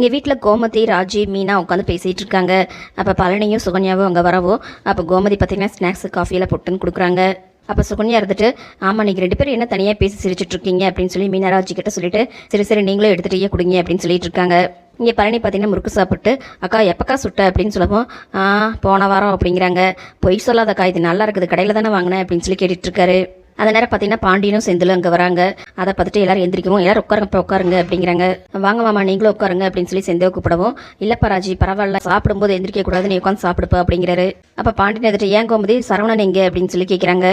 இங்கே வீட்டில் கோமதி ராஜி மீனா உட்காந்து பேசிகிட்டு இருக்காங்க. அப்போ பழனியும் சுகன்யாவும் அங்கே வரவோ அப்போ கோமதி பார்த்தீங்கன்னா ஸ்நாக்ஸு காஃபியெல்லாம் போட்டுன்னு கொடுக்குறாங்க. அப்போ சுகன்யா இருந்துட்டு ஆமாம் நீங்கள் ரெண்டு பேரும் என்ன தனியாக பேசி சிரிச்சிட்டு இருக்கீங்க? அப்படின்னு சொல்லி மீனா ராஜி கிட்ட சொல்லிட்டு சரி சரி நீங்களும் எடுத்துகிட்டே கொடுங்க அப்படின்னு சொல்லிட்டு இருக்காங்க. இங்கே பழனி பார்த்தீங்கன்னா முறுக்கு சாப்பிட்டு அக்கா எப்பக்கா சுட்ட? அப்படின்னு சொல்லவும் போன வாரம் அப்படிங்கிறாங்க. பொய் சொல்லாதக்கா இது நல்லா இருக்குது கடையில் தானே வாங்கினேன் அப்படின்னு சொல்லி கேட்டுட்டு இருக்காரு. அந்த நேரம் பார்த்தீங்கன்னா பாண்டியனும் செந்திலும் அங்கே வராங்க. அதை பார்த்துட்டு எல்லாரும் எந்திரிக்கவும் எல்லாரும் உட்காருங்க இப்போ உட்காருங்க அப்படிங்கிறாங்க. வாங்க மாமா நீங்களும் உட்காருங்க அப்படின்னு சொல்லி செந்தில் கூப்பிடவும் இல்லைப்பா ராஜி பரவாயில்ல சாப்பிடும்போது எந்திரிக்க கூடாது நீ உட்காந்து சாப்பிடுப்பா அப்படிங்கிறாரு. அப்போ பாண்டியன் எதிர்த்து ஏன் கோமதி சரவணன் எங்க? அப்படின்னு சொல்லி கேட்குறாங்க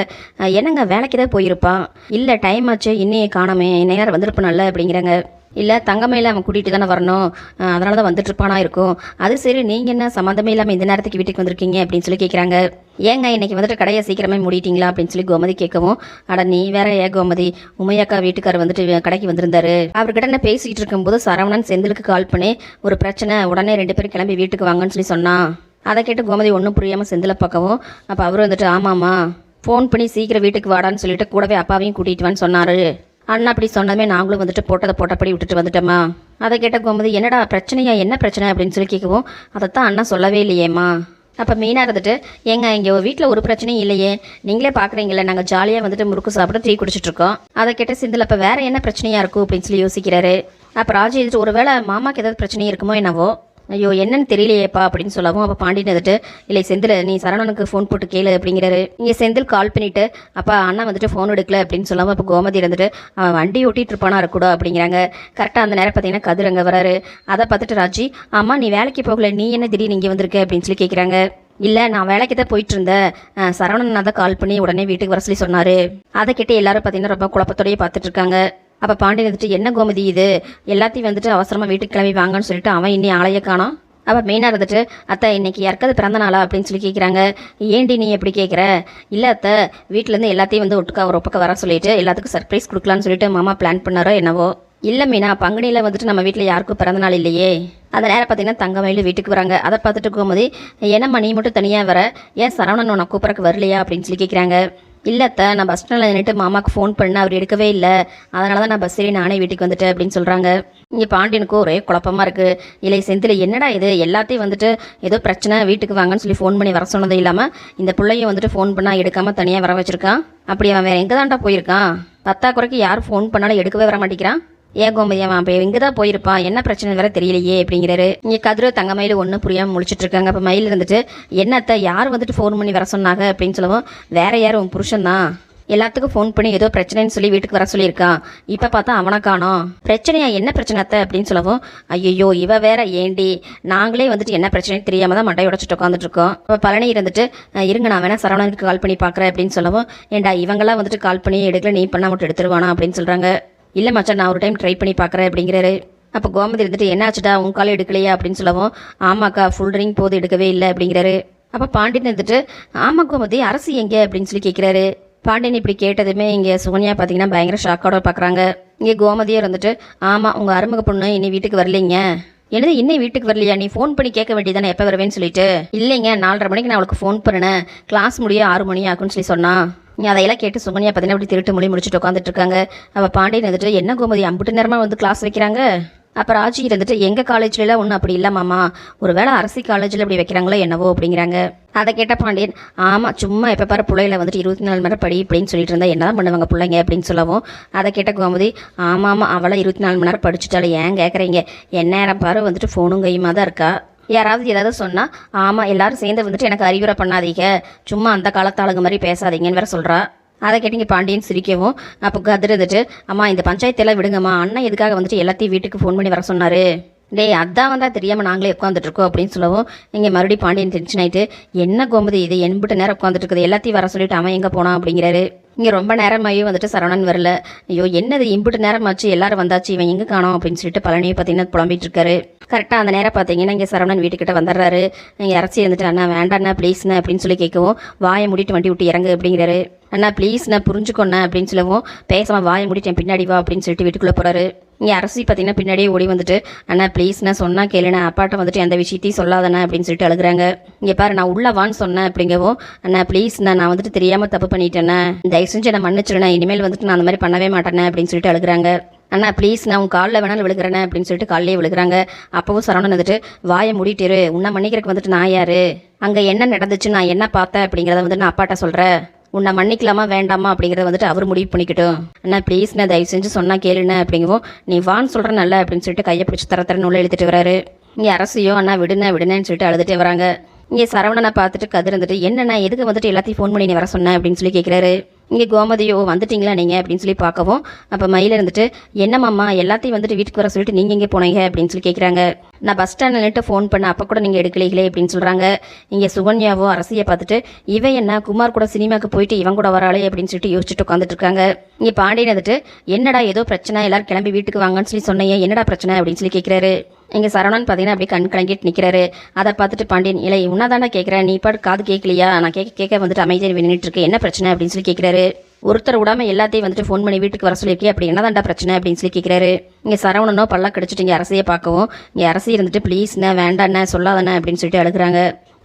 என்னங்க வேலைக்கு தான் போயிருப்பான் இல்லை டைம் ஆச்சு இன்னும் காணாமே நேரம் வந்திருப்பனல்ல அப்படிங்கிறாங்க. இல்லை தங்கமையில் அவன் கூட்டிகிட்டு தானே வரணும். அதனால தான் வந்துட்டு இருப்பானா இருக்கும். அது சரி நீங்கள் என்ன சம்மந்தமே இல்லாமல் இந்த நேரத்துக்கு வீட்டுக்கு வந்திருக்கீங்க அப்படின்னு சொல்லி கேட்குறாங்க ஏங்க இன்னைக்கு வந்துட்டு கடையை சீக்கிரமே மூடிட்டீங்களா அப்படின்னு சொல்லி கோமதி கேட்கவும் அட நீ வேற ஏ கோமதி? உமையாக்கா வீட்டுக்காரர் வந்துட்டு கடைக்கு வந்திருந்தாரு. அவர்கிட்ட நான் பேசிட்டு இருக்கும்போது சரவணன் செந்திலுக்கு கால் பண்ணி ஒரு பிரச்சனை உடனே ரெண்டு பேரும் கிளம்பி வீட்டுக்கு வாங்கன்னு சொல்லி சொன்னான் அதை கேட்டு கோமதி ஒன்றும் புரியாமல் செந்தில பார்க்கவும் அப்போ அவரும் வந்துட்டு ஆமாம்மா ஃபோன் பண்ணி சீக்கிரம் வீட்டுக்கு வாடான்னு சொல்லிட்டு கூடவே அப்பாவையும் கூட்டிகிட்டு வான்னு சொன்னார். அண்ணா அப்படி சொன்னதுமே நாங்களும் வந்துட்டு போட்டதை போட்டபடி விட்டுட்டு வந்துட்டோமா அதை கேட்ட கோமதி என்னடா பிரச்சனையா என்ன பிரச்சனை? அப்படின்னு சொல்லி கேட்கவும் அதைத்தான் அண்ணா சொல்லவே இல்லையேம்மா. அப்போ மெயினாக இருந்துட்டு எங்கள் இங்கே வீட்டில் ஒரு பிரச்சனையும் இல்லையே. நீங்களே பார்க்குறீங்களே நாங்கள் ஜாலியாக வந்துட்டு முறுக்கு சாப்பிட டீ குடிச்சிட்டு இருக்கோம் அதை கேட்ட சிந்தில் அப்போ வேற என்ன பிரச்சனையாக இருக்கும்? அப்படின்னு சொல்லி யோசிக்கிறாரு. அப்போ ராஜி ஒரு ஒருவேளை மாமாக்கு ஏதாவது பிரச்சனையும் இருக்குமோ என்னவோ? ஐயோ என்னன்னு தெரியலையேப்பா அப்படின்னு சொல்லவும் அப்போ பாண்டியன் வந்துட்டு இல்லை செந்தில் நீ சரவணனுக்கு ஃபோன் போட்டு கேளு அப்படிங்கிறாரு. இங்கே செந்தில் கால் பண்ணிவிட்டு அப்பா அண்ணா வந்துட்டு ஃபோன் எடுக்கல அப்படின்னு சொல்லாமல் அப்போ கோமதி இருந்துட்டு அவன் வண்டி ஓட்டிகிட்டு இருப்பானா இருக்கக்கூடா அப்படிங்கிறாங்க. கரெக்டாக அந்த நேரம் பார்த்தீங்கன்னா கதிர் அங்கே வராரு. அதை பார்த்துட்டு ராஜி ஆமாம் நீ வேலைக்கு போகல நீ என்ன திடீர்னு இங்கே வந்திருக்க? அப்படின்னு சொல்லி கேட்குறாங்க இல்லை நான் வேலைக்கு தான் போயிட்டு இருந்தேன் சரவணன் தான் கால் பண்ணி உடனே வீட்டுக்கு வர சொல்லி சொன்னார். அதை கிட்டே எல்லாரும் பார்த்தீங்கன்னா ரொம்ப குழப்பத்தோடயே பார்த்துட்டு இருக்காங்க. அப்போ பாண்டியன் வந்துட்டு என்ன கோமதி இது? எல்லாத்தையும் வந்துட்டு அவசரமாக வீட்டுக்கு கிளம்பி வாங்கன்னு சொல்லிட்டு அவன் இன்னி ஆளைய காணும் அவள் மெயினாக இருந்துட்டு அத்தை இன்னைக்கு யாருக்காவது பிறந்த நாளா? அப்படின்னு சொல்லி கேட்குறாங்க ஏண்டி நீ எப்படி கேட்குற இல்லை அத்தை வீட்டிலேருந்து எல்லாத்தையும் வந்து ஒட்டுக்கா ஒரு பக்கம் வர சொல்லிட்டு எல்லாத்துக்கும் சர்ப்ரைஸ் கொடுக்கலான்னு சொல்லிட்டு மாமா பிளான் பண்ணாரோ என்னவோ? இல்லை மீனா பங்குனியில் வந்துட்டு நம்ம வீட்டில் யாருக்கும் பிறந்த நாள் இல்லையே. அந்த நேரம் பார்த்தீங்கன்னா தங்கமயில் வீட்டுக்கு வராங்க. அதை பார்த்துட்டு போகும்போது என்னம்மா நீ மட்டும் தனியாக வர? ஏன் சரவணன் உன்னை கூப்பிட்றக்கு வரலையா? அப்படின்னு சொல்லி கேட்குறாங்க இல்லைத்த நான் பஸ் ஸ்டாண்டில் நின்றுட்டு மாமாக்கு ஃபோன் பண்ண அவர் எடுக்கவே இல்லை. அதனால தான் நான் பஸ் ஏறி நானே வீட்டுக்கு வந்துட்டேன் அப்படின்னு சொல்கிறாங்க இங்கே பாண்டியனுக்கும் ஒரே குழப்பமா இருக்குது இல்லை செந்தில் என்னடா இது? எல்லாத்தையும் வந்துட்டு ஏதோ பிரச்சனை வீட்டுக்கு வாங்கன்னு சொல்லி ஃபோன் பண்ணி வர சொன்னது இல்லாமல் இந்த பிள்ளையும் வந்துட்டு ஃபோன் பண்ணால் எடுக்காமல் தனியாக வர வச்சுருக்கான். அப்படி அவன் வேறு எங்கே தான்டா போயிருக்கான்? பத்தா குறைக்கு யார் ஃபோன் பண்ணாலும் எடுக்கவே வர மாட்டேங்கிறான் ஏன் கோமதி அவன் அப்போ இங்கே தான் போயிருப்பான் என்ன பிரச்சனை வேற தெரியலையே அப்படிங்கிறாரு. இங்கே கதிர தங்க மயில் ஒன்றும் புரியாமல் முழிச்சிட்டு இருக்காங்க அப்போ மயில் இருந்துட்டு என்னத்த யார் வந்துட்டு ஃபோன் பண்ணி வர சொன்னாங்க? அப்படின்னு சொல்லவும் வேற யார்? உன் புருஷன் தான். எல்லாத்துக்கும் ஃபோன் பண்ணி ஏதோ பிரச்சனைன்னு சொல்லி வீட்டுக்கு வர சொல்லியிருக்கான் இப்போ பார்த்தா அவனை காணோம். பிரச்சனையா? என்ன பிரச்சனை அத்தை? அப்படின்னு சொல்லவும் ஐயோ இவ வேற ஏண்டி? நாங்களே வந்துட்டு என்ன பிரச்சனை தெரியாமல் தான் மண்டை உடச்சிட்டு உட்காந்துட்டு இருக்கோம் அப்போ பழனி இருந்துட்டு இருங்க நான் வேணா சரவணனுக்கு கால் பண்ணி பார்க்குறேன் அப்படின்னு சொல்லவும் ஏண்டா இவங்கெல்லாம் வந்துட்டு கால் பண்ணி எடுக்கல. நீ பண்ணா மட்டும் எடுத்துருவானா? அப்படின்னு சொல்கிறாங்க இல்லை மச்சான் நான் ஒரு டைம் ட்ரை பண்ணி பார்க்குறேன் அப்படிங்கிறாரு. அப்போ கோமதி இருந்துட்டு என்னாச்சுடா உன் காலை எடுக்கலையா? அப்படின்னு சொல்லவும் ஆமாக்கா ஃபுல் ட்ரிங்க் போது எடுக்கவே இல்லை அப்படிங்கிறாரு. அப்போ பாண்டியன் இருந்துட்டு ஆமா கோமதி அரசு எங்கே? அப்படின்னு சொல்லி கேட்குறாரு பாண்டியன் இப்படி கேட்டதுமே இங்கே சோனியா பார்த்தீங்கன்னா பயங்கர ஷாக்கோட பார்க்குறாங்க இங்கே கோமதியே இருந்துட்டு ஆமாம் உங்கள் அருமுக பொண்ணு இனி வீட்டுக்கு வரலைங்க. என்னது இன்னும் வீட்டுக்கு வரலையா? நீ ஃபோன் பண்ணி கேட்க வேண்டியதானே எப்போ வருவேன்னு சொல்லிட்டு? இல்லைங்க நாலரை மணிக்கு நான் அவளுக்கு ஃபோன் பண்ணினேன். கிளாஸ் முடிய ஆறு மணி ஆகும்னு சொல்லி சொன்னான். அதையெல்லாம் கேட்டு சுகன்யா பார்த்தீங்கன்னா அப்படி திருட்டு மொழி முடிச்சுட்டு உட்காந்துட்டு இருக்காங்க. அவள் பாண்டியன் வந்துட்டு என்ன கோமதி அம்புட்டு நேரமாக வந்து கிளாஸ் வைக்கிறாங்க? அப்போ ராஜி இருந்துட்டு எங்கள் காலேஜ்லலாம் ஒன்றும் அப்படி இல்லை மாமா. ஒருவேளை அரசி காலேஜில் அப்படி வைக்கிறாங்களோ என்னவோ? அப்படிங்கிறாங்க. அதை கேட்ட பாண்டியன் ஆமாம் சும்மா எப்போ பாரு பிள்ளையில வந்துட்டு இருபத்தி நாலு மணி நேரம் படி இப்படின்னு சொல்லிட்டு இருந்தா என்ன தான் பண்ணுவாங்க பிள்ளைங்க? அப்படின்னு சொல்லவும் அதை கேட்ட கோமதி ஆமாம் ஆமாம் அவளை இருபத்தி நாலு மணி நேரம் படிச்சுட்டாலும் ஏன் கேட்குறீங்க எந்நேரம் நேரம் பாரு வந்துட்டு ஃபோனும் கையுமா தான் இருக்கா? யாராவது ஏதாவது சொன்னால் ஆமாம் எல்லாரும் சேர்ந்து வந்துட்டு எனக்கு அறிவுரை பண்ணாதீங்க. சும்மா அந்த காலத்து ஆளுங்க மாதிரி பேசாதீங்கன்னு வேற சொல்கிறா அதை கேட்டீங்க பாண்டியன் சிரிக்கவும் அப்போ கதிர் இருந்துட்டு அம்மா இந்த பஞ்சாயத்தெல்லாம் விடுங்கம்மா. அண்ணன் எதுக்காக வந்துட்டு எல்லாத்தையும் வீட்டுக்கு ஃபோன் பண்ணி வர சொன்னார்? டேய் அதான் வந்தால் தெரியாமல் நாங்களே உட்காந்துட்டு இருக்கோம் அப்படின்னு சொல்லவும் இங்கே மறுபடியும் பாண்டியன் டென்ஷன் ஆகிட்டு என்ன கோமதி இது? எண்பிட்டு நேரம் உட்காந்துட்டு இருக்குது. எல்லாத்தையும் வர சொல்லிட்டு அவன் எங்கே போனான்? அப்படிங்கிறாரு. இங்கே ரொம்ப நேரமாயும் வந்துட்டு சரவணன் வரல. ஐயோ என்னது? இம்புட்டு நேரமாச்சு எல்லாரும் வந்தாச்சு. இவன் எங்கே காணோம்? அப்படின்னு சொல்லிட்டு பழனியை பார்த்தீங்கன்னா புலம்பிட்டு இருக்காரு. கரெக்டாக அந்த நேரம் பார்த்தீங்கன்னா இங்கே சரவணன் வீட்டுக்கிட்ட வந்துடுறாரு. இங்கே இறச்சி இருந்துட்டு அண்ணா வேண்டாண்ணா ப்ளீஸ்ண்ணா அப்படின்னு சொல்லி கேட்கவும் வாயை மூடிட்டு வண்டி விட்டு இறங்கு அப்படிங்கிறாரு. அண்ணா ப்ளீஸ் நான் அப்படின்னு சொல்லவும். பேசாமல் வாயை முடிட்டேன் என் பின்னாடி வா அப்படின்னு சொல்லிட்டு வீட்டுக்குள்ளே போகிறாரு இங்கே அரசி பார்த்தீங்கன்னா பின்னாடியே ஓடி வந்துட்டு அண்ணா ப்ளீஸ் நான் சொன்னா கேளுண்ணா அப்பாட்ட வந்துட்டு எந்த விஷயத்தையும் சொல்லாதண்ணா அப்படின்னு சொல்லிட்டு அழுகுறாங்க. இங்கே பாரு நான் உள்ள வான்னு சொன்னேன் அப்படிங்கவும் அண்ணா ப்ளீஸ் நான் நான் வந்துட்டு தெரியாமல் தப்பு பண்ணிட்டேண்ணே. தயவு செஞ்சு என்னை மன்னிச்சிடுண்ணே. இனிமேல் வந்துட்டு நான் அந்த மாதிரி பண்ணவே மாட்டேனே அப்படின்னு சொல்லிட்டு அழுகுறாங்க. அண்ணா ப்ளீஸ் நான் உன் காலில் வேணாலும் விழுகிறேன் அப்படின்னு சொல்லிட்டு காலையிலே விழுகிறாங்க. அப்பவும் சரவணன் வந்துட்டு வாயை மூடிட்டிரு உன்னை மன்னிக்கிறதுக்கு வந்துட்டு நான் யாரு? அங்கே என்ன நடந்துச்சு? நான் என்ன பார்த்தேன்? அப்படிங்கிறத வந்து நான் அப்பாட்ட சொல்கிறேன் உன்னை மன்னிக்கலாமா வேண்டாமா அப்படிங்கிறத வந்துட்டு அவர் முடிவு பண்ணிக்கிட்டோம் அண்ணா ப்ளீஸ் நான் தயவு செஞ்சு சொன்னால் கேளுண்ணே அப்படிங்கவும் நீ வான்னு சொல்கிறேன் நல்ல அப்படின்னு சொல்லிட்டு கையை பிடிச்சி தர தரன்னு உள்ள எழுதிட்டு வராரு. இங்கே அரசியோ அண்ணா விடுண்ணே விடுனேன்னு சொல்லிட்டு அழுதுட்டே வராங்க. இங்கே சரவணனை பார்த்துட்டு கதிர் இருந்துட்டு என்னண்ணா எதுக்கு வந்துட்டு எல்லாத்தையும் ஃபோன் பண்ணி நீ வர சொன்ன? அப்படின்னு சொல்லி கேட்குறாரு இங்கே கோமதியோ வந்துட்டீங்களா நீங்கள் அப்படின்னு சொல்லி பார்க்கவும் அப்போ மயில இருந்துட்டு என்னம்மாம்மா எல்லாத்தையும் வந்துட்டு வீட்டுக்கு வர சொல்லிட்டு நீங்கள் எங்கே போனீங்க? அப்படின்னு சொல்லி கேட்குறாங்க நான் பஸ் ஸ்டாண்டில் ஃபோன் பண்ண அப்போ கூட நீங்கள் எடுக்கலைகளே அப்படின்னு சொல்கிறாங்க இங்கே சுகன்யாவோ அரசியை பார்த்துட்டு இவன் என்ன குமார் கூட சினிமாக்கு போயிட்டு இவன் கூட வராளே அப்படின்னு சொல்லிட்டு யோசிச்சுட்டு உட்காந்துட்டு இருக்காங்க. இங்கே பாண்டியன் வந்துட்டு என்னடா ஏதோ பிரச்சனை எல்லாரும் கிளம்பி வீட்டுக்கு வாங்கன்னு சொல்லி சொன்னீங்க. என்னடா பிரச்சனை? அப்படின்னு சொல்லி கேட்குறாரு இங்கே சரவணன் பார்த்தீங்கன்னா அப்படியே கண் கலங்கிட்டு நிற்கிறாரு அதை பார்த்துட்டு பாண்டியன் இல்லை உன்னதாண்டா கேட்குறேன் நீ பாட்டு காது கேட்கலையா நான் கேட்க கேட்க வந்துட்டு அமைதியாக நின்றுட்டு இருக்கேன். என்ன பிரச்சனை? அப்படின்னு சொல்லி கேட்குறாரு ஒருத்தர் விடாம எல்லாத்தையும் வந்துட்டு ஃபோன் பண்ணி வீட்டுக்கு வர சொல்லியிருக்கே அப்படி என்னதான்டா பிரச்சனை அப்படின்னு சொல்லி கேட்குறாரு இங்கே சரவணனோ பல்லா கிடச்சிட்டு இங்கே அரசியை பார்க்கவும் இங்கே அரசி இருந்துட்டு ப்ளீஸ்ண்ணே வேண்டாண்ணே சொல்லாதண்ணே அப்படின்னு சொல்லிட்டு அழுகுறாங்க.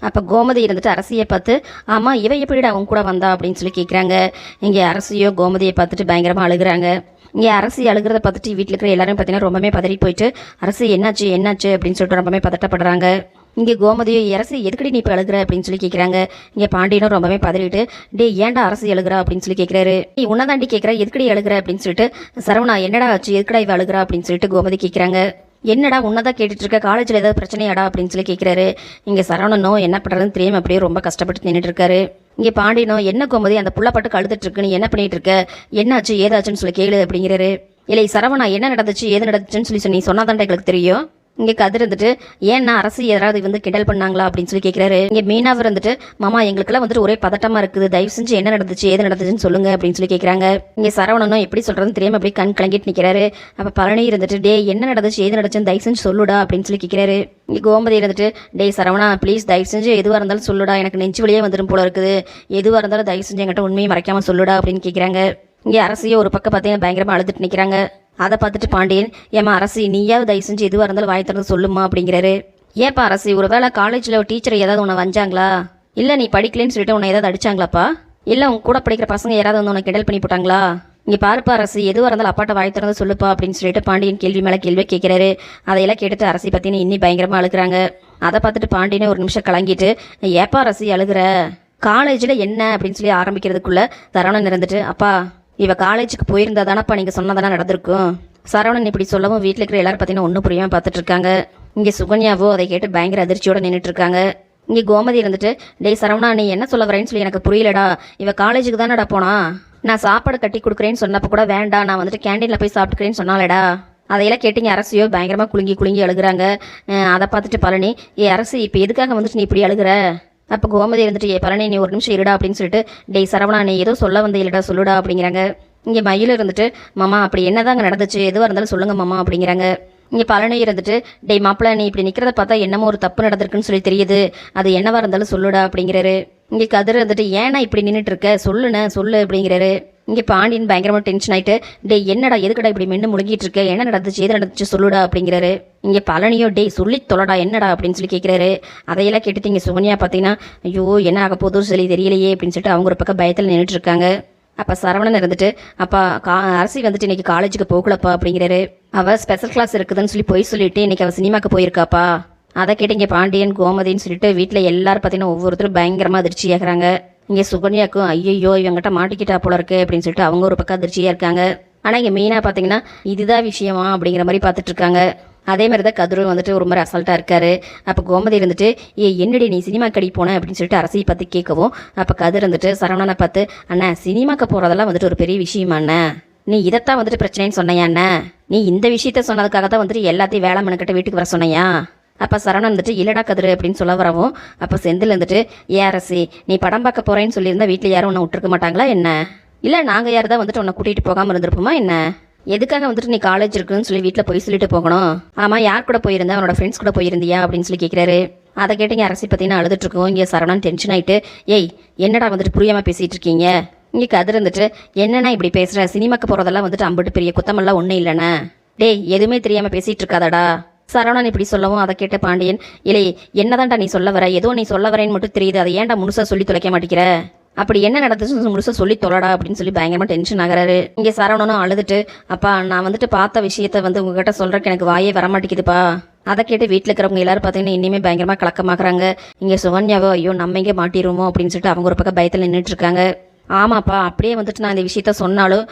அப்போ கோமதி இருந்துட்டு அரசியை பார்த்து ஆமாம் இவ எப்படிடா அவங்க கூட வந்தா அப்படின்னு சொல்லி கேட்குறாங்க இங்கே அரசியோ கோமதியை பார்த்துட்டு பயங்கரமாக அழுகுறாங்க. இங்கே அரசி அழுகிறத பார்த்துட்டு வீட்டில் இருக்கிற எல்லாரும் பார்த்தீங்கன்னா ரொம்பவே பதறி போயிட்டு அரசு என்னாச்சு என்னாச்சு அப்படின்னு சொல்லிட்டு ரொம்பவே பதட்டப்படுறாங்க. இங்கே கோமதியோ அரசு எதுக்கடி நீ இப்போ அழுகுற அப்படின்னு சொல்லி கேட்குறாங்க இங்கே பாண்டியனும் ரொம்பவே பதறிட்டு டே ஏன்டா அரசு எழுகிறா அப்படின்னு சொல்லி கேட்குறாரு நீ உன்னதாண்டி கேட்குற எதுக்கடி அழுகுற அப்படின்னு சொல்லிட்டு சரவணா என்னடா ஆச்சு? எதுக்கடா இவ அழுகுறா அப்படின்னு சொல்லிட்டு கோமதி கேட்குறாங்க என்னடா உன்னதான் கேட்டுட்டு இருக்க? காலேஜில் ஏதாவது பிரச்சனையாடா? அப்படின்னு சொல்லி கேட்குறாரு இங்கே சரவணனோ என்ன பண்ணுறதுன்னு தெரியும் அப்படியே ரொம்ப கஷ்டப்பட்டு நின்றுட்டு இருக்காரு. இங்கே பாண்டியனோ என்ன கோமதி அந்த புள்ள பட்டு கழுதுட்டு இருக்கு நீ என்ன பண்ணிட்டு இருக்க? என்னாச்சு? ஏதாச்சுன்னு சொல்லி கேளு அப்படிங்கிறாரு. இல்லை சரவணா என்ன நடந்துச்சு? ஏது நடந்துச்சுன்னு சொல்லி சொன்னி சொன்னாதான்டா எங்களுக்கு தெரியும். இங்கே கதிர் இருந்துட்டு ஏன்னா அரசு யாராவது வந்து கிண்டல் பண்ணாங்களா? அப்படின்னு சொல்லி கேட்குறாரு இங்கே மீனாவர் வந்துட்டு மாமா எங்களுக்கெல்லாம் வந்துட்டு ஒரே பதட்டமா இருக்குது. தயவு செஞ்சு என்ன நடந்துச்சு? எது நடந்துச்சுன்னு சொல்லுங்க. அப்படின்னு சொல்லி கேட்குறாங்க இங்கே சரவணனும் எப்படி சொல்றதுன்னு தெரியாம அப்படியே கண் கலங்கிட்டு நிற்கிறாரு அப்போ பழனி இருந்துட்டு டே என்ன நடந்துச்சு? எது நடந்துச்சுன்னு தயவு செஞ்சு சொல்லுடா. அப்படின்னு சொல்லி கேட்குறாரு இங்கே கோமதி இருந்துட்டு டே சரவணா ப்ளீஸ் தயவு செஞ்சு எதுவாக இருந்தாலும் சொல்லுடா. எனக்கு நெஞ்சு வழியே வந்துடும் போல இருக்குது. எதுவாக இருந்தாலும் தயவு செஞ்சு என்கிட்ட உண்மையை மறைக்காம சொல்லுடா. அப்படின்னு கேட்குறாங்க இங்கே அரசியோ ஒரு பக்கம் பார்த்தீங்கன்னா பயங்கரமாக அழுதுட்டு நிற்கிறாங்க அதை பார்த்துட்டு பாண்டியன் ஏமா அரசி நீயாவது தயவு செஞ்சு எதுவாக இருந்தாலும் வாய் திறந்து சொல்லுமா அப்படிங்கிறாரு. ஏப்பா அரசி ஒருவேளை காலேஜில் டீச்சர் ஏதாவது உன்னை வந்தாங்களா இல்லை நீ படிக்கலன்னு சொல்லிட்டு உன்னை ஏதாவது அடிச்சாங்களாப்பா? இல்லை உன் கூட படிக்கிற பசங்க யாராவது வந்து உனக்கு கிண்டல் பண்ணி போட்டாங்களா? இங்கே பாருப்பா அரசு எதுவாக இருந்தாலும் அப்பாட்ட வாய் திறந்து சொல்லுப்பா அப்படின்னு சொல்லிட்டு பாண்டியன் கேள்வி மேலே கேள்வி கேட்குறாரு. அதையெல்லாம் கேட்டுட்டு அரசி பற்றினு இன்னி பயங்கரமாக அழுகுறாங்க. அதை பார்த்துட்டு பாண்டியனே ஒரு நிமிஷம் கலங்கிட்டு ஏப்பா அரசி அழுகுற? காலேஜில் என்ன? அப்படின்னு சொல்லி ஆரம்பிக்கிறதுக்குள்ளே தருணம் இருந்துட்டு அப்பா இவ காலேஜுக்கு போயிருந்தா தானப்பா நீங்கள் சொன்னதானே நடந்திருக்கும். சரவணன் இப்படி சொல்லவும் வீட்டில் இருக்கிற எல்லாரும் பார்த்தீங்கன்னா ஒன்றும் புரியாமல் பார்த்துட்டு இருக்காங்க இங்கே சுகன்யாவோ அதை கேட்டு பயங்கர அதிர்ச்சியோடு நின்றுட்டு இருக்காங்க இங்கே கோமதி இருந்துட்டு டேய் சரவணா நீ என்ன சொல்ல வரேன்னு சொல்லி எனக்கு புரியலடா. இவ காலேஜுக்கு தானடா போனா? நான் சாப்பாடு கட்டி கொடுக்குறேன்னு சொன்னப்போ கூட வேண்டாம். நான் வந்துட்டு கேண்டீனில் போய் சாப்பிட்டுக்கிறேன்னு சொன்னாலடா அதையெல்லாம் கேட்டீங்க அரசியோ பயங்கரமாக குலுங்கி குலுங்கி அழுகுறாங்க. அதை பார்த்துட்டு பழனி ஏ அரசு இப்போ எதுக்காக வந்துட்டு நீ இப்படி அழுகுற? அப்போ கோமதி இருந்துட்டு ஏ பழனி நீ ஒரு நிமிஷம் இருடா அப்படின்னு சொல்லிட்டு டேய் சரவணா நீ ஏதோ சொல்ல வந்து இல்லடா சொல்லுடா அப்படிங்கிறாங்க. இங்கே மயில் இருந்துட்டு மாமா அப்படி என்னதாங்க நடந்துச்சு? எதுவாக இருந்தாலும் சொல்லுங்க மாமா அப்படிங்கிறாங்க. இங்கே பழனி இருந்துட்டு டேய் மாப்பிள்ள நீ இப்படி நிற்கிறத பார்த்தா என்னமோ ஒரு தப்பு நடந்திருக்குன்னு சொல்லி தெரியுது. அது என்னவாக இருந்தாலும் சொல்லுடா அப்படிங்கிறாரு. இங்கே கதிர் வந்துட்டு ஏன்னா இப்படி நின்றுட்டு இருக்க சொல்லுண்ணே சொல்லு அப்படிங்கிறாரு. இங்கே பாண்டியன் பயங்கரமாக டென்ஷன் ஆயிட்டு டே என்னடா எதுக்கடா இப்படி மென்று முழுங்கிட்டு இருக்க? என்ன நடந்துச்சு? எது நடந்துச்சு? சொல்லுடா அப்படிங்கிறாரு. இங்கே பழனியோ டே சொல்லி தொலைடா என்னடா? அப்படின்னு சொல்லி கேட்குறாரு அதையெல்லாம் கேட்டுட்டு இங்கே சோனியா பார்த்தீங்கன்னா ஐயோ என்ன ஆக போதும் சொல்லி தெரியலையே அப்படின்னு சொல்லிட்டு அவங்க ஒரு பக்கம் பயத்தில் நின்றுட்டு இருக்காங்க. அப்போ சரவணன் இருந்துட்டு அப்பா கா அரசி வந்துட்டு இன்னைக்கு காலேஜுக்கு போகலப்பா அப்படிங்கிறாரு. அவள் ஸ்பெஷல் கிளாஸ் இருக்குதுன்னு சொல்லி போய் சொல்லிட்டு இன்னைக்கு அவள் சினிமாக்கு போயிருக்காப்பா? அதை கேட்டு இங்கே பாண்டியன் கோமதின்னு சொல்லிட்டு வீட்டில் எல்லாரும் பார்த்தீங்கன்னா ஒவ்வொருத்தரும் பயங்கரமாக அதிர்ச்சியாகிறாங்க இங்கே சுகன்யாக்கும் ஐயோ இவங்கிட்ட மாட்டிக்கிட்டா போல இருக்கு அப்படின்னு சொல்லிட்டு அவங்க ஒரு பக்கம் அதிர்ச்சியாக இருக்காங்க. ஆனால் இங்கே மெயினாக பார்த்தீங்கன்னா இதுதான் விஷயமா? அப்படிங்கிற மாதிரி பார்த்துட்டு இருக்காங்க. அதே மாதிரி தான் கதிரும் வந்துட்டு ஒரு மாதிரி அசால்ட்டாக இருக்காரு. அப்போ கோமதி இருந்துட்டு ஏ என்னடி நீ சினிமா கடி போன? அப்படின்னு சொல்லிட்டு அரசியை பார்த்து கேட்கவும் அப்போ கதிர் இருந்துட்டு சரவணனை பார்த்து அண்ணா சினிமாக்கு போகிறதெல்லாம் வந்துட்டு ஒரு பெரிய விஷயமா அண்ணா? நீ இதைத்தான் வந்துட்டு பிரச்சனைன்னு சொன்னையா அண்ணா? நீ இந்த விஷயத்த சொன்னதுக்காக தான் வந்துட்டு எல்லாத்தையும் வேலை மனுக்கிட்ட வீட்டுக்கு வர சொன்னையா? அப்போ சரவணன் வந்துட்டு இல்லடா கதிரு அப்படின்னு சொல்ல வரவும் அப்போ செந்தில் வந்துட்டு ஏ அரசி நீ படம் பார்க்க போறேன்னு சொல்லியிருந்தா வீட்டில் யாரும் உன்னை விட்டுருக்க மாட்டாங்களா என்ன? இல்லை நாங்கள் யார் தான் வந்துட்டு உன்னை கூட்டிகிட்டு போகாமல் இருந்திருப்போமா என்ன? எதுக்காக வந்துட்டு நீ காலேஜ் இருக்குன்னு சொல்லி வீட்டில் போய் சொல்லிட்டு போகணும்? ஆமாம் யார் கூட போயிருந்தா? அவனோட ஃப்ரெண்ட்ஸ் கூட போயிருந்தியா? அப்படின்னு சொல்லி கேட்குறாரு அதை கேட்டீங்க அரசி பார்த்தீங்கன்னா அழுதுட்டு இருக்கோம். இங்கே சரவணன் டென்ஷன் ஆயிட்டு ஏய் என்னடா வந்துட்டு புரியாமல் பேசிகிட்டு இருக்கீங்க? இங்கே கதிர் வந்துட்டு என்னண்ணா இப்படி பேசுகிற சினிமாக்கு போகிறதெல்லாம் வந்துட்டு அம்பிட்டு பெரிய குத்தமெல்லாம் ஒன்றும் இல்லைண்ணே. டேய் எதுவுமே தெரியாமல் பேசிகிட்டு இருக்காதடா. சரவணன் இப்படி சொல்லவும் அதை கேட்ட பாண்டியன் இல்லை என்னதான்டா நீ சொல்ல வர? ஏதோ நீ சொல்ல வரேன்னு மட்டும் தெரியுது. அதை ஏன்டா முழுசா சொல்லி தொலைக்க மாட்டேங்கிற? அப்படி என்ன நடந்துச்சு முழுசா சொல்லி தொலைடா? அப்படின்னு சொல்லி பயங்கரமா டென்ஷன் ஆகிறாரு. இங்கே சரவணனும் அழுதுட்டு அப்பா நான் வந்துட்டு பார்த்த விஷயத்த வந்து உங்ககிட்ட சொல்கிறக்கு எனக்கு வாயே வர மாட்டேங்குதுப்பா. அதை கேட்டு வீட்டில் இருக்கிறவங்க எல்லாரும் பார்த்தீங்கன்னா இனிமே பயங்கரமா கலக்கமாக்குறாங்க இங்கே சுகன்யாவோ ஐயோ நம்ம இங்கே மாட்டிடுவோமோ? அப்படின்னு சொல்லிட்டு அவங்க ஒரு பக்கம் பயத்தில் நின்றுட்டு இருக்காங்க ஆமாப்பா அப்படியே வந்துட்டு நான் இந்த விஷயத்த சொன்னாலும்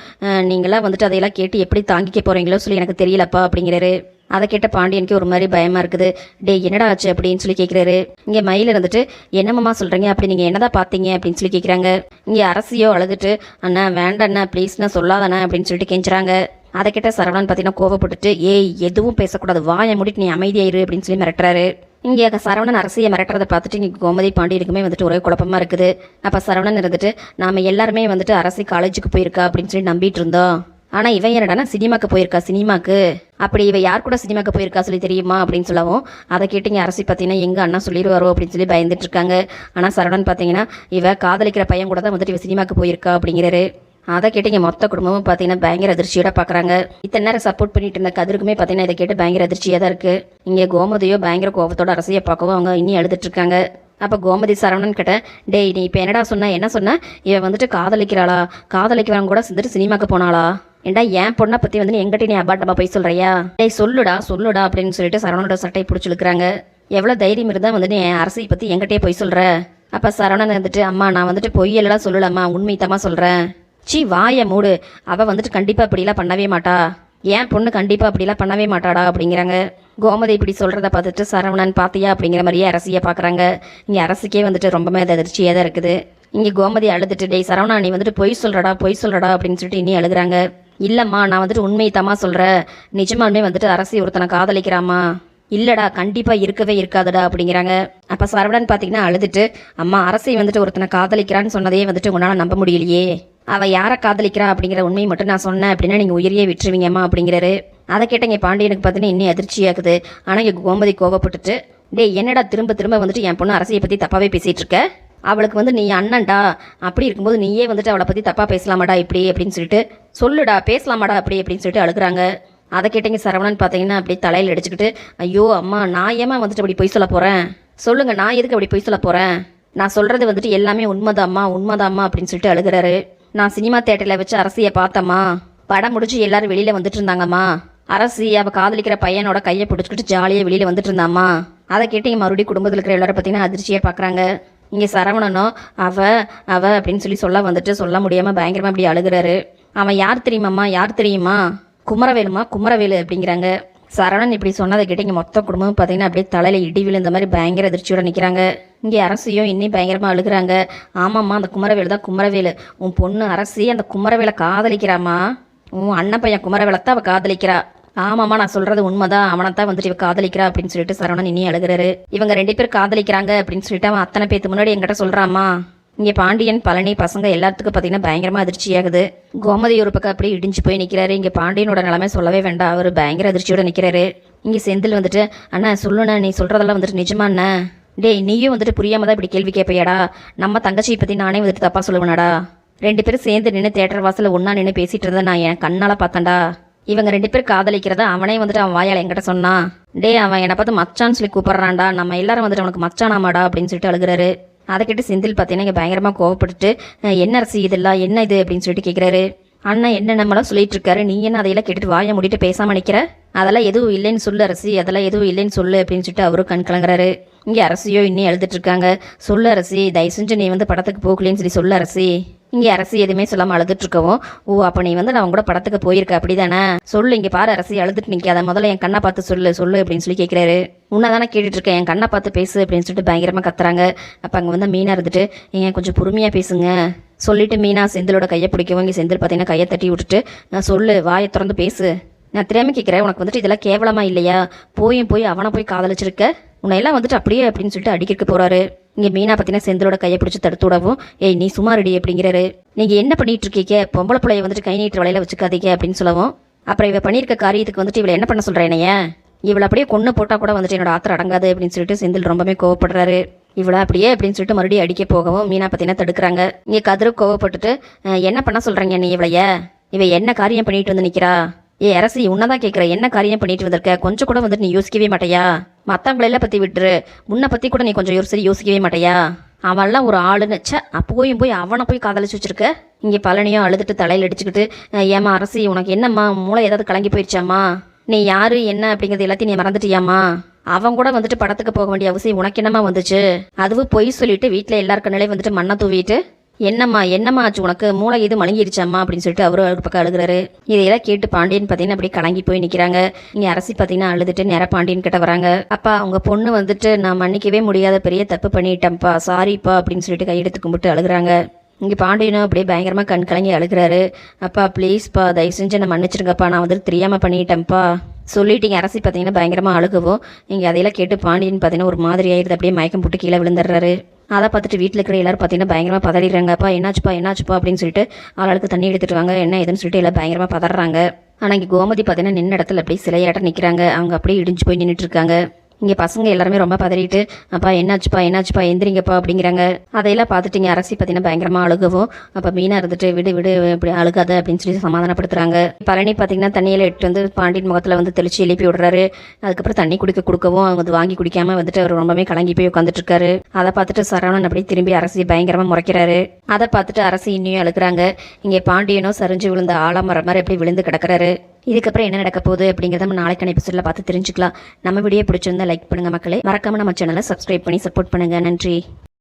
நீங்களாம் வந்துட்டு அதையெல்லாம் கேட்டு எப்படி தாங்கிக்க போறீங்களோ சொல்லி எனக்கு தெரியலப்பா அப்படிங்கிறாரு. அதை கேட்ட பாண்டியனுக்கு ஒரு மாதிரி பயமா இருக்குது. டேய் என்னடா ஆச்சு அப்படின்னு சொல்லி கேட்குறாரு இங்கே மயில் இருந்துட்டு என்னம்மா சொல்றீங்க? அப்படி நீங்க என்னதான் பார்த்தீங்க? அப்படின்னு சொல்லி கேட்குறாங்க இங்கே அரசியோ அழுதுட்டு அண்ணா வேண்டாம் அண்ணா ப்ளீஸ்ண்ணா சொல்லாதண்ணா அப்படின்னு சொல்லிட்டு கெஞ்சுறாங்க. அதை கேட்ட சரவணன் பார்த்தீங்கன்னா கோவப்பட்டுட்டு ஏய் எதுவும் பேசக்கூடாது. வாயை முடிட்டு நீ அமைதியாயிரு அப்படின்னு சொல்லி மிரட்டுறாரு. இங்கே சரவணன் அரசியை மிரட்டுறதை பார்த்துட்டு இங்கே கோமதி பாண்டியனுக்குமே வந்துட்டு ஒரே குழப்பமா இருக்குது. அப்போ சரவணன் இருந்துட்டு நாம எல்லாருமே வந்துட்டு அரசி காலேஜுக்கு போயிருக்கா? அப்படின்னு சொல்லி நம்பிட்டு இருந்தோம். ஆனால் இவன் என்னடானா சினிமாக்கு போயிருக்கா சினிமாக்கு? அப்படி இவ யார் கூட சினிமாக்கு போயிருக்கா சொல்லி தெரியுமா அப்படின்னு சொல்லவும் அதை கேட்டிங்க அரசி பார்த்தீங்கன்னா எங்கள் அண்ணா சொல்லிடுவாரோ அப்படின்னு சொல்லி பயந்துட்டு இருக்காங்க. ஆனால் சரவணன் பார்த்தீங்கன்னா இவ காதலிக்கிற பையன் கூட தான் வந்துட்டு இவ சினிமாக்கு போயிருக்கா அப்படிங்கிறாரு. அதை கேட்டு இங்கே மொத்த குடும்பமும் பார்த்தீங்கன்னா பயங்கர அதிர்ச்சியோட பார்க்குறாங்க இத்தனை நேரம் சப்போர்ட் பண்ணிட்டு இருந்த கதிருக்குமே பார்த்தீங்கன்னா இதை கேட்டு பயங்கர அதிர்ச்சியாக தான் இருக்குது இங்கே கோமதியோ பயங்கர கோபத்தோட அரசியை பார்க்கவும் அவங்க இன்னும் அழுதுட்டு இருக்காங்க. அப்போ கோமதி சரவணன் கிட்ட டேய் நீ இப்போ என்னடா சொன்ன? என்ன சொன்ன? இவன் வந்துட்டு காதலிக்கிறாளா? காதலிக்கிறவங்க கூட வந்துட்டு சினிமாக்கு போனாளா? ஏண்டா என் பொண்ணை பற்றி வந்து நீ எங்கிட்ட நீ அபாட்டமா போய் சொல்கிறியா டேய் சொல்லுடா சொல்லுடா அப்படின்னு சொல்லிட்டு சரவணோட சட்டையை பிடிச்சிருக்கிறாங்க எவ்வளோ தைரியம் இருந்தால் வந்து என் அரசியை பற்றி எங்கிட்டே போய் சொல்கிற அப்போ சரவணன் வந்துட்டு அம்மா நான் வந்துட்டு பொய்யெல்லாம் சொல்லலம்மா உண்மைத்தமா சொல்கிறேன் சி வாயை மூடு. அவள் வந்துட்டு கண்டிப்பாக இப்படிலாம் பண்ணவே மாட்டா. ஏன் பொண்ணு கண்டிப்பாக அப்படிலாம் பண்ணவே மாட்டாடா அப்படிங்கிறாங்க. கோமதி இப்படி சொல்கிறத பார்த்துட்டு சரவணன் பாத்தியா? அப்படிங்கிற மாதிரியே அரசியை பார்க்குறாங்க. இங்கே அரசுக்கே வந்துட்டு ரொம்பவே அது அதிர்ச்சியாக தான் இருக்குது. இங்கே கோமதி அழுதுட்டு டேய் சரவணா நீ வந்துட்டு பொய் சொல்கிறடா பொய் சொல்கிறடா அப்படின்னு சொல்லிட்டு இனி அழுகுறாங்க. இல்லைம்மா நான் வந்துட்டு உண்மையை தமா சொல்கிறேன் நிஜமாலுமே வந்துட்டு அரசி ஒருத்தனை காதலிக்கிறாமா இல்லைடா கண்டிப்பாக இருக்கவே இருக்காதுடா அப்படிங்கிறாங்க. அப்போ சரவணன் பார்த்தீங்கன்னா அழுதுட்டு அம்மா அரசை வந்துட்டு ஒருத்தனை காதலிக்கிறான்னு சொன்னதே வந்துட்டு உன்னால் நம்ப முடியலையே. அவள் யாரை காதலிக்கிறா அப்படிங்கிற உண்மையை மட்டும் நான் சொன்னேன் அப்படின்னா நீங்கள் உயிரியே விட்டுருவீங்கம்மா அப்படிங்கிறாரு. அதை கேட்டங்க பாண்டியனுக்கு பார்த்தீங்கன்னா இன்னும் அதிர்ச்சியாகுது ஆனால் எங்கள் கோமதி கோவப்பட்டுட்டு டேய் என்னடா திரும்ப திரும்ப வந்துட்டு என் பொண்ணு அரசியை பற்றி தப்பாகவே பேசிகிட்டு இருக்க? அவளுக்கு வந்து நீ அண்ணன்டா அப்படி இருக்கும்போது நீயே வந்துட்டு அவளை பற்றி தப்பாக பேசலாமாடா இப்படி? அப்படின்னு சொல்லிட்டு சொல்லுடா பேசலாமாடா அப்படி? அப்படின்னு சொல்லிட்டு அழுகுறாங்க. அதை கேட்டீங்க சரவணன் பார்த்தீங்கன்னா அப்படியே தலையில் அடிச்சுக்கிட்டு ஐயோ அம்மா நான் ஏமா வந்துட்டு அப்படி பொய் சொல்ல போகிறேன் சொல்லுங்கள் நான் எதுக்கு அப்படி பொய் சொல்ல போகிறேன் நான் சொல்கிறது வந்துட்டு எல்லாமே உண்மைதாம்மா உண்மைதாம்மா? அப்படின்னு சொல்லிட்டு அழுகுறாரு. நான் சினிமா தேட்டரில் வச்சு அரசியை பார்த்தம்மா. படம் முடிச்சு எல்லாரும் வெளியில் வந்துட்டு இருந்தாங்கம்மா. அரசி அவள் காதலிக்கிற பையனோட கையை பிடிச்சிக்கிட்டு ஜாலியாக வெளியில் வந்துட்டு இருந்தாம்மா. அதை கேட்டீங்க மறுபடியும் குடும்பத்தில் இருக்கிற எல்லாரும் பார்த்தீங்கன்னா அதிர்ச்சியாக பார்க்குறாங்க. இங்கே சரவணனும் அவ அவ அப்படின்னு சொல்லி சொல்ல வந்துட்டு சொல்ல முடியாமல் பயங்கரமாக அப்படி அழுகுறாரு. அவன் யார் தெரியுமாம்மா? யார் தெரியுமா? குமரவேலுமா? குமரவேலு அப்படிங்கிறாங்க. சரவணன் இப்படி சொன்னதை கேட்டு இங்கே மொத்த குடும்பம் பார்த்தீங்கன்னா அப்படியே தலையில் இடி விழுந்த மாதிரி பயங்கர அதிர்ச்சியோட நிற்கிறாங்க இங்கே அரசியும் இன்னும் பயங்கரமாக அழுகுறாங்க. ஆமாம்மா அந்த குமரவேலு தான் குமரவேலு. உன் பொண்ணு அரசி அந்த குமரவேலை காதலிக்கிறாம்மா. உன் அண்ணன் பையன் குமரவேலத்தை தான் அவள் காதலிக்கிறா. ஆமாம்மா நான் சொல்றது உண்மைதான். அவனை தான் வந்துட்டு இவ காதலிக்கிறா அப்படின்னு சொல்லிட்டு சரவணன் இனி அழுகுறாரு. இவங்க ரெண்டு பேர் காதலிக்கிறாங்க அப்படின்னு சொல்லிட்டு அவன் அத்தனை பேத்து முன்னாடி என்கிட்ட சொல்றாமா இங்கே பாண்டியன் பழனி பசங்க எல்லாத்துக்கும் பார்த்தீங்கன்னா பயங்கரமாக அதிர்ச்சியாகுது கோமதி ஒரு பக்கம் அப்படியே இடிஞ்சு போய் நிற்கிறாரு இங்கே பாண்டியனோட நிலைமை சொல்லவே வேண்டாம். அவர் பயங்கர அதிர்ச்சியோட நிற்கிறாரு இங்கே செந்தில் வந்துட்டு அண்ணா சொல்லுண்ணா நீ சொல்கிறதெல்லாம் வந்துட்டு நிஜமா அண்ணா டேய் நீயும் வந்துட்டு புரியாம தான் இப்படி கேள்வி கேட்பையாடா நம்ம தங்கச்சியை பற்றி நானே வந்துட்டு தப்பாக சொல்லுவேனாடா? ரெண்டு பேரும் சேர்ந்து நின்று தேட்டர் வாசலில் ஒன்றா நின்று பேசிட்டு இருந்தேன். நான் என் கண்ணால் பார்த்தேன்டா. இவங்க ரெண்டு பேரும் காதலிக்கிறத அவனே வந்துட்டு அவன் வாயால் என்கிட்ட சொன்னான் டே அவன் என்னை பார்த்து மச்சான்னு சொல்லி கூப்பிட்றான்டா. நம்ம எல்லாரும் வந்துட்டு அவனுக்கு மச்சானாமாடா அப்படின்னு சொல்லிட்டு அழுகுறாரு. அதை கேட்டு செந்தில் பார்த்தீங்கன்னா இங்கே பயங்கரமாக கோவப்பட்டுட்டு என்ன அரசு இதெல்லாம் என்ன இது? அப்படின்னு சொல்லிட்டு கேட்குறாரு அண்ணன் என்ன நம்மளாம் சொல்லிட்டு இருக்காரு. நீ என்ன அதையெல்லாம் கேட்டுட்டு வாயை முடிட்டு பேசாம நிற்கிற அதெல்லாம் எதுவும் இல்லைன்னு சொல்லு அரசி. அதெல்லாம் எதுவும் இல்லைன்னு சொல்லு அப்படின்னு சொல்லிட்டு அவரும் கண் கலங்குறாரு. இங்கே அரசியோ இன்னும் எழுதிட்டு இருக்காங்க. சொல்லு அரசி தயவு செஞ்சு நீ வந்து படத்துக்கு போகலன்னு சொல்லி சொல்லு அரசி. இங்கே அரசி எதுவுமே சொல்லாமல் அழுதுட்டு இருக்கவும் ஓ அப்போ நீ வந்து நான் உங்க கூட படத்துக்கு போயிருக்க அப்படிதானே? சொல்லு இங்கே பாரு அரசி அழுதுட்டு நிற்காத முதல்ல என் கண்ணை பார்த்து சொல்லு சொல்லு அப்படின்னு சொல்லி கேட்குறாரு உன்னதானே கேட்டுட்டு இருக்கேன் என் கண்ணை பார்த்து பேசு அப்படின்னு சொல்லிட்டு பயங்கரமாக கத்துறாங்க. அப்போ அங்கே வந்து மீனாக இருந்துட்டு ஏன் கொஞ்சம் பொறுமையாக பேசுங்க. சொல்லிட்டு மீனா செந்திலோட கையை பிடிக்கவும் இங்கே செந்தில் பார்த்தீங்கன்னா கையை தட்டி விட்டுட்டு நான் சொல்லு வாயை திறந்து பேசு. நான் தெரியாமல் கேட்குறேன் உனக்கு வந்துட்டு இதெல்லாம் கேவலமாக இல்லையா? போயும் போய் அவனை போய் காதலிச்சிருக்க உன்னையெல்லாம் வந்துட்டு அப்படியே அப்படின்னு சொல்லிட்டு அடிக்கிறதுக்கு போகிறாரு இங்கே மீனா பார்த்தீங்கன்னா செந்திலோட கையை பிடிச்சி தடுத்து விடவும் ஏய் நீ சுமாரடி அப்படிங்கிறாரு. நீங்கள் என்ன பண்ணிட்டு இருக்கீங்க? பொம்பளை பிள்ளைய வந்துட்டு கை நீட்டு வலையில் வச்சுக்காதீங்க அப்படின்னு சொல்லவும் அப்புறம் இவ பண்ணியிருக்க காரியத்துக்கு வந்துட்டு இவளை என்ன பண்ண சொல்றேன் இவளை அப்படியே கொன்று போட்டால் கூட வந்துட்டு என்னோட ஆத்திரம் அடங்காது அப்படின்னு சொல்லிட்டு செந்தில் ரொம்பவே கோவப்படுறாரு. இவ்வளோ அப்படியே அப்படின்னு சொல்லிட்டு மறுபடியும் அடிக்க போகவும் மீனா பார்த்தீங்கன்னா தடுக்கிறாங்க. இங்கே கதிரு கோவப்பட்டுட்டு என்ன பண்ண சொல்கிறீங்க நீ இவளைய? இவ என்ன காரியம் பண்ணிட்டு வந்து நிற்கிறா ஏ அரசி உன்னதான் கேட்குற என்ன காரியம் பண்ணிட்டு வந்திருக்க? கொஞ்சம் கூட வந்துட்டு நீ யோசிக்கவே மாட்டியா? மற்றவங்களெல்லாம் பற்றி விட்டுரு. உன்னை பற்றி கூட நீ கொஞ்சம் யோசிச்சு யோசிக்கவே மாட்டியா? அவன்லாம் ஒரு ஆளுன்னு வச்ச அப்போயும் போய் அவனை போய் காதலிச்சு வச்சிருக்க? இங்கே பழனியும் அழுதுட்டு தலையில் அடிச்சுக்கிட்டு ஏமா ஏம்மா அரசி உனக்கு என்னம்மா? மூளை ஏதாவது கலங்கி போயிடுச்சாம்மா நீ யாரு என்ன அப்படிங்கிறது எல்லாத்தையும் நீ மறந்துட்டியாம்மா? அவன் கூட வந்துட்டு படத்துக்கு போக வேண்டிய அவசியம் உனக்கு என்னம்மா வந்துச்சு? அதுவும் பொய் சொல்லிட்டு வீட்டில் எல்லார் கண்ணிலையும் வந்துட்டு மண்ணை தூவிட்டு என்னம்மா என்னம்மா ஆச்சு? உனக்கு மூளை இது மழுங்கிருச்சாம்மா அப்படின்னு சொல்லிட்டு அவரும் ஒரு பக்கம் அழுகுறாரு. இதையெல்லாம் கேட்டு பாண்டியன் பார்த்தீங்கன்னா அப்படியே கலங்கி போய் நிற்கிறாங்க இங்கே அரசி பார்த்தீங்கன்னா அழுதுட்டு நேர பாண்டியன் கிட்ட வராங்க. அப்பா அவங்க பொண்ணு வந்துட்டு நான் மன்னிக்கவே முடியாத பெரிய தப்பு பண்ணிட்டேன்ப்பா. சாரிப்பா அப்படின்னு சொல்லிட்டு கையெடுத்து கும்பிட்டு அழுகுறாங்க. இங்கே பாண்டியனும் அப்படியே பயங்கரமாக கண் கலங்கி அழுகிறாரு. அப்பா ப்ளீஸ்ப்பா தயவு செஞ்சு என்னை மன்னிச்சிருங்கப்பா. நான் வந்துட்டு தெரியாமல் பண்ணிட்டேன்ப்பா. சொல்லிட்டீங்க அரசி பார்த்தீங்கன்னா பயங்கரமாக அழுகவும். இங்கே அதையெல்லாம் கேட்டு பாண்டியன் பார்த்தீங்கன்னா ஒரு மாதிரி ஆயிடுது அப்படியே மயக்கம் போட்டு கீழே விழுந்துடுறாரு. அதை பார்த்துட்டு வீட்டில் இருக்கிற எல்லாரும் பார்த்தீங்கன்னா பயங்கரமாக பதறிடுறாங்கப்பா என்னாச்சுப்பா என்னாச்சுப்பா? அப்படின்னு சொல்லிட்டு ஆளாளுக்கு தண்ணி எடுத்துட்டு வாங்க என்ன ஏதுன்னு சொல்லிட்டு எல்லாம் பயங்கரமாக பதறாங்க. ஆனால் இங்கே கோமதி பார்த்தீங்கன்னா நின்ன இடத்துல அப்படியே சிலையாட்டம் நிற்கிறாங்க அவங்க அப்படியே இடிஞ்சு போய் நின்றுட்டு இருக்காங்க. இங்கே பசங்க எல்லாருமே ரொம்ப பதறிட்டு அப்பா என்னாச்சுப்பா என்னாச்சுப்பா எந்திரிங்கப்பா அப்படிங்கிறாங்க. அதையெல்லாம் பார்த்துட்டு இங்கே அரசி பார்த்தீங்கன்னா பயங்கரமாக அழுகவும். அப்போ மீனாக இருந்துட்டு விடு விடு இப்படி அழுகாத அப்படின்னு சொல்லி சமாதானப்படுத்துறாங்க. பழனி பார்த்தீங்கன்னா தண்ணியில் எட்டு வந்து பாண்டியன் முகத்தில் வந்து தெளிச்சு எழுப்பி விடுறாரு. அதுக்கப்புறம் தண்ணி குடிக்க கொடுக்கவும் அவங்க வந்து வாங்கி குடிக்காம வந்துட்டு அவர் ரொம்பவே கலங்கி போய் உட்காந்துட்டு இருக்காரு அதை பார்த்துட்டு சரவணன் அப்படியே திரும்பி அரசி பயங்கரமாக முறைக்கிறாரு. அதை பார்த்துட்டு அரசி இன்னையும் அழுகுறாங்க. இங்கே பாண்டியனோ சரிஞ்சு விழுந்த ஆலமரம் மாதிரி எப்படி விழுந்து கிடக்குறாரு. இதுக்கப்புறம் என்ன நடக்க போகுது அப்படிங்கிறத நம்ம நாளைக்கான எபிசோடில் பார்த்து தெரிஞ்சுக்கலாம். நம்ம வீடியோ பிடிச்சிருந்தா லைக் பண்ணுங்க மக்களே. மறக்காம நம்ம சேனலை சப்ஸ்கிரைப் பண்ணி சப்போர்ட் பண்ணுங்க. நன்றி.